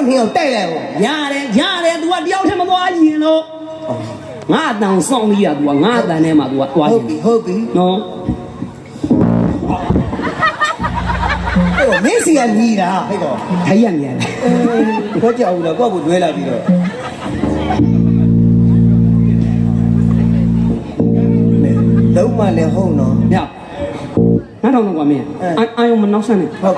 တို့နှစ်ယောက်တိုက်လိုက်ဟော ရတယ်ရတယ် तू ကတယောက်တည်းမသွားရင်လို့ငါအတန်စောင့်ပြီးရ तू ကငါအတန်ထဲမှာ तू ကသွား ဟု ရင်တ်ပြီဟုတ်ပြီ နော် အဲ့တော့မင်းစီကညီတာဟဲ့တော့ ထိုင်ရမြန်တယ် ခေါ်ကြအောင်လားကိုယ့်ကိုလွဲလာပြီးတော့လုံးမလည်းဟုတ်နော် ညငါတော့တော့ကွာမင်းအာအာယုံမနောက်ဆန်းနဲ့ ဟုတ်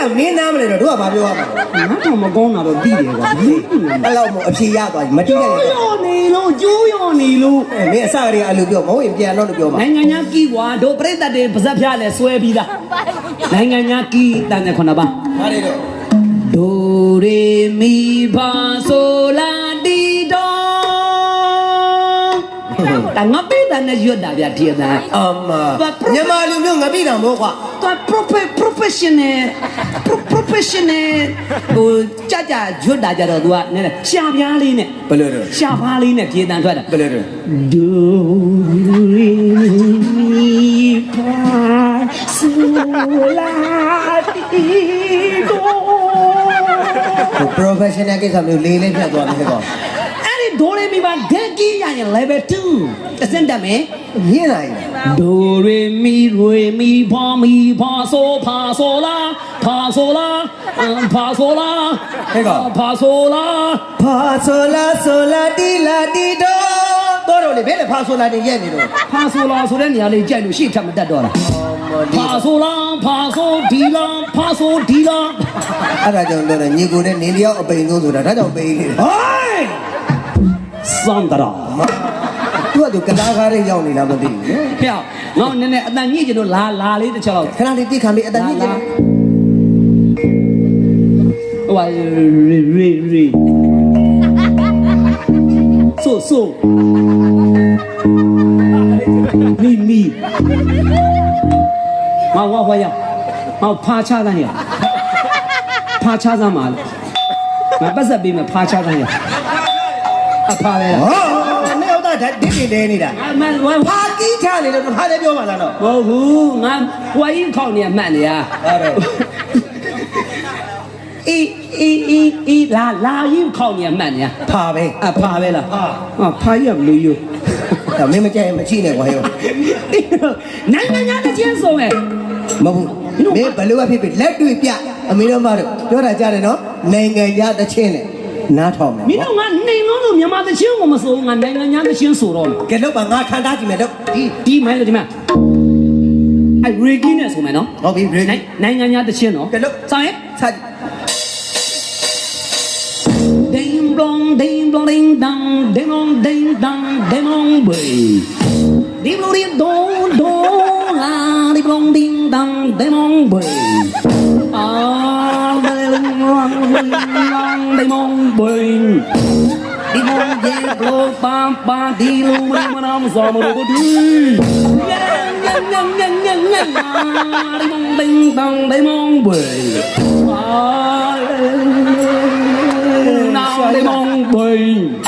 တော့မင်းတီးတာမင်းနားမလဲတော့တို့ကဘာပြောရမှာငါတော့မကောင်းတာတော့တီးတယ်ကွာမင်းအဲ့လောက်မို့အဖြေရသွားပြီမတီးလိုက်ရကျိုးရောနေလို့ကျိုးရောနေလို့အဲမင်းအစကတည်းကအဲ့လိုပြောမဟုတ်ရင်ပြန်တော့လို့ပြောပါနိုင်ငံညာကီကွာတို့ပြိတ္တတွေပါဇက်ဖျားလဲဆွဲပြီးသားနိုင်ငံညာကီတန်တဲ့ခုနပါဟာလေတော့ဒိုရေမီဖာဆိုလာတီဒေါတငါပိတန်နဲ့ရွတ်တာဗျတည်သားအမမြန်မာလူမျိုးငပိတောင်ဘောကွာသူ profe professional pro- professional ဟိုကြကြရွတ်တာကြတော့ तू ကနည်းနည်းရှာပြားလေးနဲ့ဘယ်လိုတော့ရှာဖားလေးနဲ့ပြေးတန်ထွက်တာဘယ်လိုတော့ဒိုရေမီဖာဆိုလာတီဒေါ professional ကိစ္စမျိုးလေးလေးဖြတ်သွားမယ်ဟဲ့ကောင်အဲ့ဒီဒိုရေမီပါဂက်ကြီးရရင် level 2အစင်တက်မယ် မြင်လာရင်ဒိုရေမီရေမီဖာမီဖာဆိုဖာဆိုလာဖာဆိုလာအမ်ဖာဆိုလာဟဲ့ကောင်ဖာဆိုလာဖာဆိုလာဆိုလာတီလာတီတော့တော့တော့လေဘယ်လဲဖာဆိုလာတင်ရက်နေတော့ဖာဆိုလာဆိုတဲ့နေရာလေးကြိုက်လို့ရှေ့ထပ်မတက်တော့လားအမဒီဖာဆိုလာဖာဆိုဒီလာဖာဆိုဒီလာအဲ့ဒါကြောင့်တော့ညီကိုနဲ့နင်းတယောက်အပိန်သုံးဆိုတာဒါကြောင့်ပိန်နေတယ်ဟိုင်းစန္ဒရာ သူကသူကနာကားလေးရောက်နေလားမသိဘူးဖျောက်ငေါနည်းနည်းအတန်ညှိကျတော့လာလာလေးတစ်ချက်တော့ခဏလေးတိခံပြီးအတန်ကြီးကျဟိုဟာရီရီရီဆိုဆိုမီမီငါဝါဝါရငါဖာချတဲ့ရဖာချစမ်းပါလေငါပတ်ဆက်ပေးမယ်ဖာချတဲ့ရအဖာပဲလားဟော နေတော့ဒါဒစ်တင်နေနေတာအမန်ဝါဖာကြီးချနေလို့ဖာလည်းပြောပါလားတော့မဟုတ်ဘူးငါဝိုင်းခေါင်းနေမှန်နေရအဲ့တော့အေးအေးအေးအေးလာလာရင်ခေါင်းနေမှန်နေရဖာပဲအဖာပဲလားဖာဟာဖာရမလို့ယူဒါမင်းမကြိုက်ရင်မချိနဲ့ကွာဟဲ့နိုင်ငံညာတစ်ချင်းဆိုမယ်မဟုတ်ဘူးမင်းဘယ်လိုအဖြစ်ဖြစ်လက်တွေ့ပြအမေတို့မတို့ပြောတာကြားတယ်နော်နိုင်ငံခြားတစ်ချင်းနဲ့ နားထောင်မယ်မင်းတို့ကနေလုံးလို့မြန်မာတစ်ချင်းကိုမဆိုငါနိုင်ငံညာတစ်ချင်းဆိုတော့မယ်ကဲတော့ပါငါခံထားကြည့်မယ်တော့ဒီဒီမိုင်းလို့ဒီမှာအဲ့ရေကင်းနဲ့ဆိုမယ်နော်ဟုတ်ပြီ ready နိုင်ငံညာတစ်ချင်းနော်ကဲလို့ဆောင်ရင်ဆက် Ding dong ding dong ding dong ding dong ding dong ding dong bay. Ding dong ding dong dong la ding dong ding dong ding dong bay. Ah Monday morning Đi mong về lô ba ba đi luôn mà mà nam giò mà đồ đi Nhân nhân nhân nhân nhân nhân Đi mong tinh tăng đi mong bình Nam đi mong bình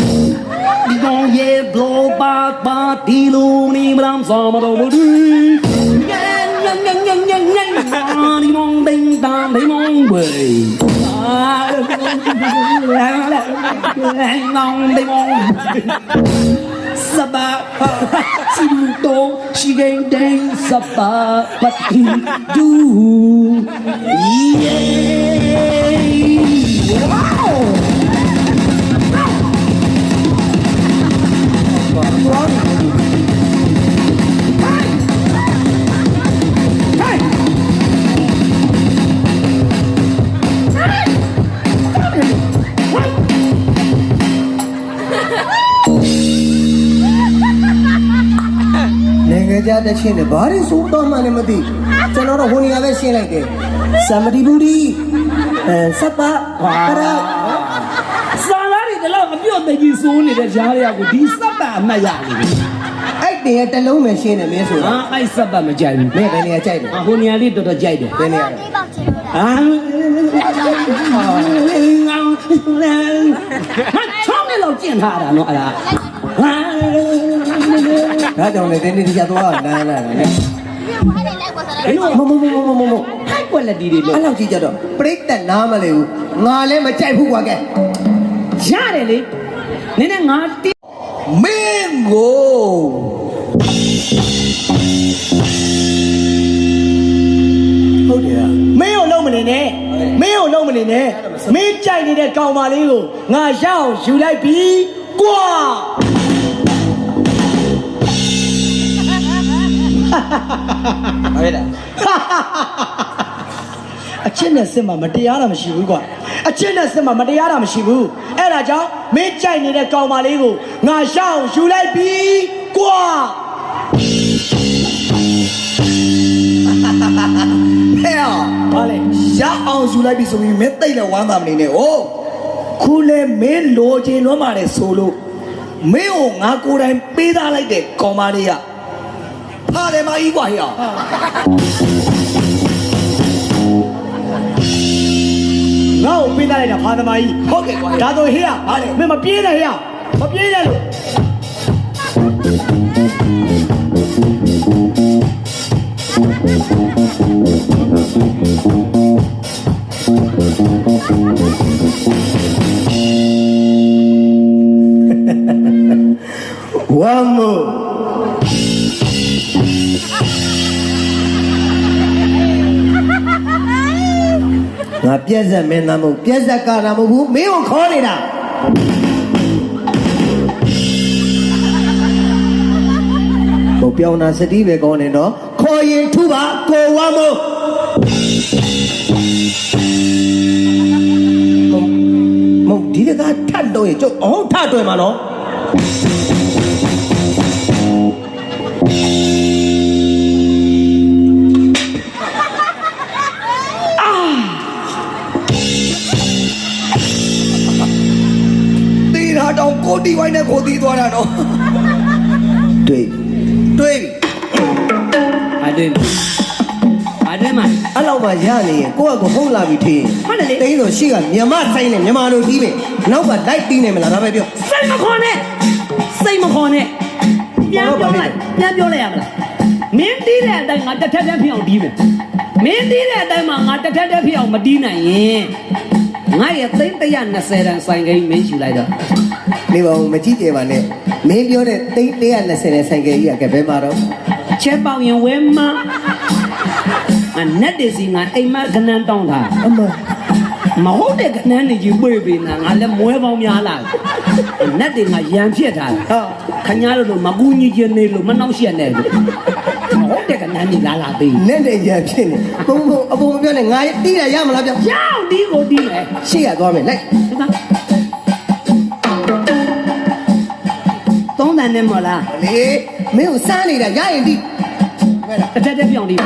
Đi mong về lô ba ba đi lô ni mà nam giò mà đồ đi Nhân nhân nhân nhân nhân Đi mong tinh tăng đi mong bình She ain't mong sapa chim tô but he do yeah နိုင်ငံခြားတစ်ချင်းနဲ့ဘာတွေဆိုတော့မှလည်းမသိကျွန်တော်တော့ဟိုနေရာပဲရှင်းလိုက်တယ်စမတီဘူးဒီအဲစပ်ပါကရာစာသားတွေတလောက်မပြော့သိကြီးစိုးနေတဲ့ဂျားတွေကကိုဒီစက်ပါအမှတ်ရနေပြီအဲ့တင်ရဲ့တစ်လုံးပဲရှင်းတယ်မင်းဆိုဟာအဲ့စက်ပါမကြိုက်ဘူးမင်းဘယ်နေရာကြိုက်တယ်ဟာဟိုနေရာလေးတော်တော်ကြိုက်တယ်ဘယ်နေရာလဲဟာမချောင်းနဲ့လောက်ကျင့်ထားတာနော်အဲ့ဒါဟာ ဒါကြောင့်လေတင်းတင်းကြသွားလမ်းလာတယ်အဲ့လိုမမမမမမမ high quality တွေလို့အဲ့လောက်ကြီးကြတော့ပြိတ္တနားမလဲဘူးငါလည်းမကြိုက်ဘူးကွာကဲရတယ်လေနည်းနည်းငါတိမင်းကိုဟုတ်တယ်မင်းကိုလုံးမနေနဲ့မင်းကိုလုံးမနေနဲ့မင်းကြိုက်နေတဲ့ကောင်မလေးကိုငါရအောင်ယူလိုက်ပြီကွာ ဟုတ်တယ်အချစ်နဲ့စစ်မှာမတရားတာမရှိဘူးကွာအချစ်နဲ့စစ်မှာမတရားတာမရှိဘူးအဲ့ဒါကြောင့်မင်းကြိုက်နေတဲ့ကောင်မလေးကိုငါရအောင်ယူလိုက်ပြီကွာဟဲ့အောင်ဟာလေရအောင်ယူလိုက်ပြီဆိုပြီးမင်းတိတ်လည်းဝမ်းသာမနေနဲ့ဟိုခုလေမင်းလိုချင်လွမ်းပါတယ်ဆိုလို့မင်းကိုငါကိုယ်တိုင်ပေးသားလိုက်တဲ့ကောင်မလေးက ဖာတယ်မကြီးကွာဟဲ့အောင်ငါ့ကိုပေးသားလိုက်တာဖာသမားကြီးဟုတ်ကဲ့ကွာဒါဆိုဟေ့ရဟာလေမင်းမပြေးနဲ့ဟေ့ရမပြေးနဲ့လို့ ငါပြက်ဆက်မင်းသားမဟုတ်ပြက်ဆက်ကာတာမဟုတ်ဘူးမင်းကိုခေါ်နေတာဘုတ်ပြောင်းတာစတိပဲကောင်းနေတော့ခေါ်ရင်ထုပါကိုဝမ်းမို့မဟုတ်ဒီတကားထတ်တော့ရင်ကျုပ်အောင်ထတွေ့မှာနော် ဝိုင်းနဲ့ကိုတီးသွားတာတော့တွေ့တွေ့ပြီအတင်းအတင်းမအဲ့လောက်မှရနေရင်ကိုယ့်အကိုဟုတ်လာပြီထင်ဟုတ်တယ်လေတိန်းတော့ရှိကမြမဆိုင်နဲ့မြမတို့တီးမယ်နောက်ကလိုက်တီးနေမလားဒါပဲပြောစိတ်မခေါ်နဲ့စိတ်မခေါ်နဲ့ပြန်ပြောလိုက်ပြန်ပြောလိုက်ရမလားမင်းတီးတဲ့အတိုင်းငါတစ်ထက်တည်းဖြစ်အောင်တီးမယ်မင်းတီးတဲ့အတိုင်းမှာငါတစ်ထက်တည်းဖြစ်အောင်မတီးနိုင်ရင် ငါရဲ့သိန်း120တန်ဆိုင်ကိန်းမင်းယူလိုက်တော့နေပါဦးမကြည့်ကြပါနဲ့မင်းပြောတဲ့တိန်း120နဲ့ဆိုင်ကယ်ကြီးကဘယ်မှာတော့ချက်ပေါင်ရင်ဝဲမအနက်တစီငါအိမ်မခဏန်းတောင်းတာအမမဟုတ်တဲ့ခဏန်းနေကြီးဝေးပေးနာငါလည်းမွဲပေါင်းများလာနက်တွေငါရံဖြစ်တာဟာခညာတို့လိုမကူညီချင်နေလို့မနှောက်ရှက်နေလို့မဟု တ်တဲ့ကနန်းနေလာလာသေးနဲ့နဲ့ရဖြစ်နေဘုံဘုံအပေါ်မပြောနဲ့ငါတီးရရမလားပြောရောင်းဒီကိုဒီလေရှေ့ရသွားမယ်လိုက်သုံးတန်နဲ့မလားလေမင်းကိုစမ်းနေတာရရင်တီးမဲ့လားတစ်ထက်တစ်ပြောင်းဒီ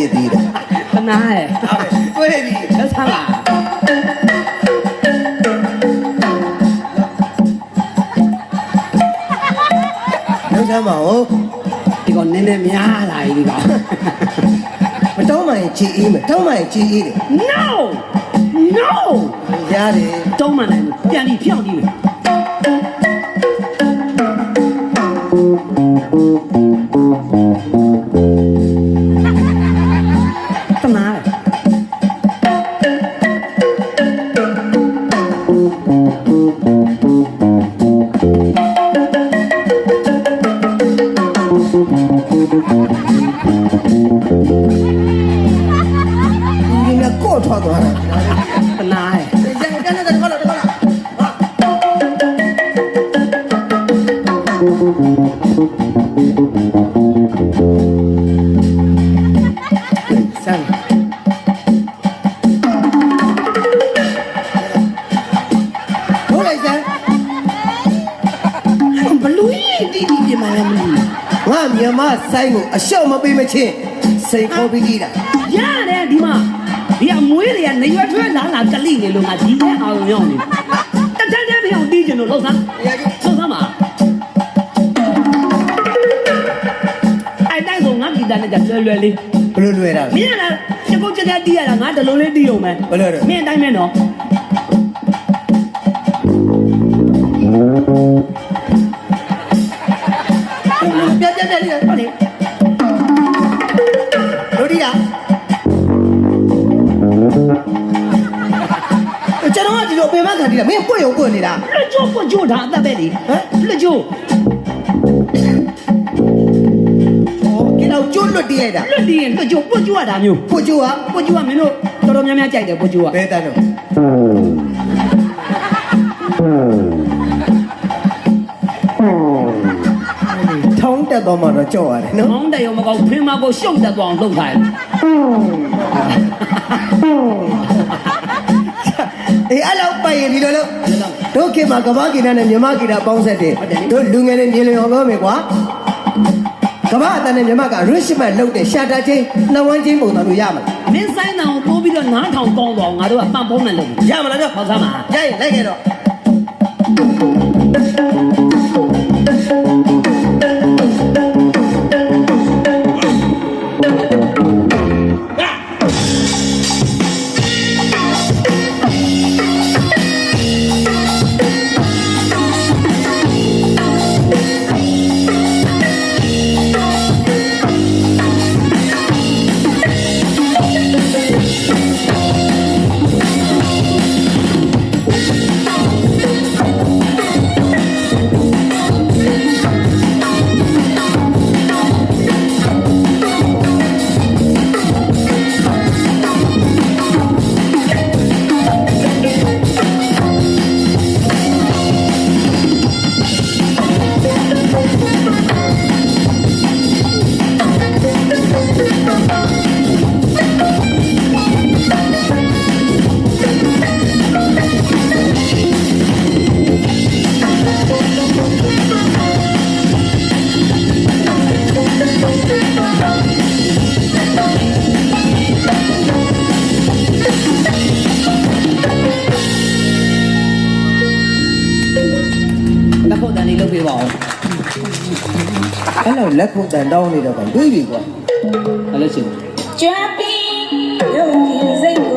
ပြစ်သေးတယ်ခနာရဲ့တွေ့ပြီသက်ဆန်းလာလောက်စမ်းပါဦးဒီကောင်နည်းနည်းများလာပြီဒီကောင်မတောင်းမှရင်ချီအေးမယ်တောင်းမှရင်ချီအေးတယ် no no ရတယ်တုံးမှနိုင်ဘူးပြန်ပြီးဖြောင်းကြည့်မယ် က်ထွက်သွားတယ်ပနာရဲ့ကြက်ကြက်နဲ့တကောလားတကောလားဆန်ဟိုလိုက်ဆန်ဘလူးကြီးတီးတီးပြမလာမလို့ငါမြမဆိုင်ကိုအရှောက်မပေးမချင်းစိတ်ခေါ်ပြီးကြည့်တာရတယ်ဒီမှာ ဒီအမွေးတွေကနေရွက်ထွဲလာလာကလိနေလို့ငါဒီတဲ့အောင်ရောက်နေတတန်းတန်းပြောင်းတီးကျင်လို့လှုပ်သားလှုပ်သားမှာအဲ့တိုင်းဆိုငါဂီတနဲ့ကြလွယ်လွယ်လေးဘယ်လိုလွယ်တာမလဲင်းကလည်းချက်ကုတ်ချက်ချက်တီးရတာငါတလုံးလေးတီးအောင်မယ်ဘယ်လိုလဲမင်းအတိုင်းမဲနော် လက်ကျိုးပွကျိုးဒါအသက်ပဲလေဟမ်လက်ကျိုးဟောကဲတော့ကျွတ်လွတ်တီးလိုက်တာလက်တီးရင်လက်ကျိုးပွကျိုးရတာမျိုးပွကျိုးကပွကျိုးကမင်းတို့တော်တော်များများကြိုက်တယ်ပွကျိုးကဘယ်တန်းတော့ထောင်းတက်တော့မှတော့ကြောက်ရတယ်နော်မောင်းတယ်ရောမကောင်းဖင်းမကိုရှုံတက်သွားအောင်လုပ်ထားတယ်အေးအဲ့လောက်ပိုင်ရင်ဒီလိုလို့ တို့ခေတ်မှာကမ္ဘာကိနာနဲ့မြန်မာကိနာပေါင်းဆက်တယ်တို့လူငယ်တွေမြေလျော်ပြောမယ်ကွာကမ္ဘာအတန်နဲ့မြန်မာကရွှေရှိမှတ်လုတ်တဲ့ရှာတာချင်းနှဝန်းချင်းပုံတော်လို့ရမှာမင်းဆိုင်တောင်ပိုးပြီးတော့နားထောင်ကောင်းသွားအောင်ငါတို့ကပန့်ပုံးနဲ့လုပ်တယ်ရမလားပြောဟောသားမှာရရင်လိုက်ခဲ့တော့ ကိုလက်ခုပ်တန်တောင်းနေတော့ကတွေးပြီကွာအဲ့လိုရှင်ကျွမ်းပြီးလုံးရင်စိတ်